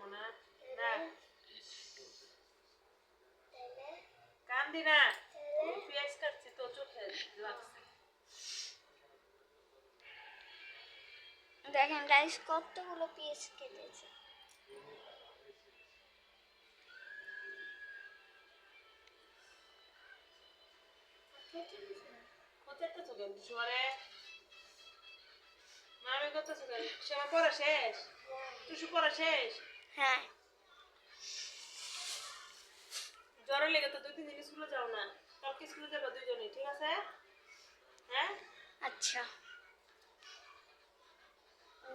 মনে না তাইলে কান্দি না পেঁয়াজ কাটছি তো চোখে লাগছে দেখেন গাইস কতগুলো পিস কেটেছে কোথায় তো চোখে শোয়ারে হ্যাঁ। আচ্ছা।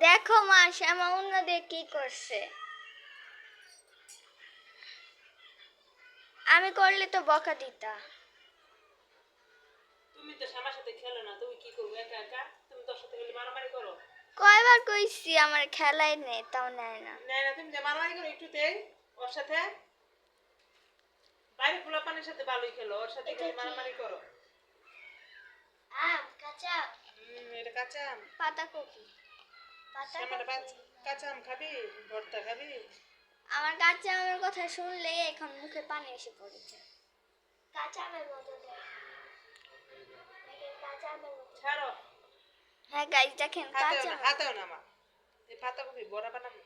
দেখো মা, শ্যামা অন্যদের কি করছে? আমি করলে তো বকা দিতা। তুমি তো শ্যামার সাথে খেলো না, তুমি কি করব? একা একা? তুমি তোর সাথে গেলে মারামারি করো? কয়বার কইছি আমার খেলাই নেই তাও নেয় না। নেয় না তুমি যে মারামারি করো একটুতেই ওর সাথে। বাইরে খোলা পানির সাথে ভালোই খেলো ওর সাথে খালি মারামারি করো। আম কাঁচা এটা কাঁচা আম। পাতা কপি। পাতা কাঁচা আম খাবি? ভর্তা খাবি? আমার কাঁচা আমের কথা শুনলে এখন মুখে পানি এসে পড়েছে। কাঁচা আমের মতো কাঁচা আমের মতো ছাড়ো। হ্যাঁ গাইজ দেখেন কাঁচা হাতেও না মা। এই পাতা কপি বড়া বানাবো।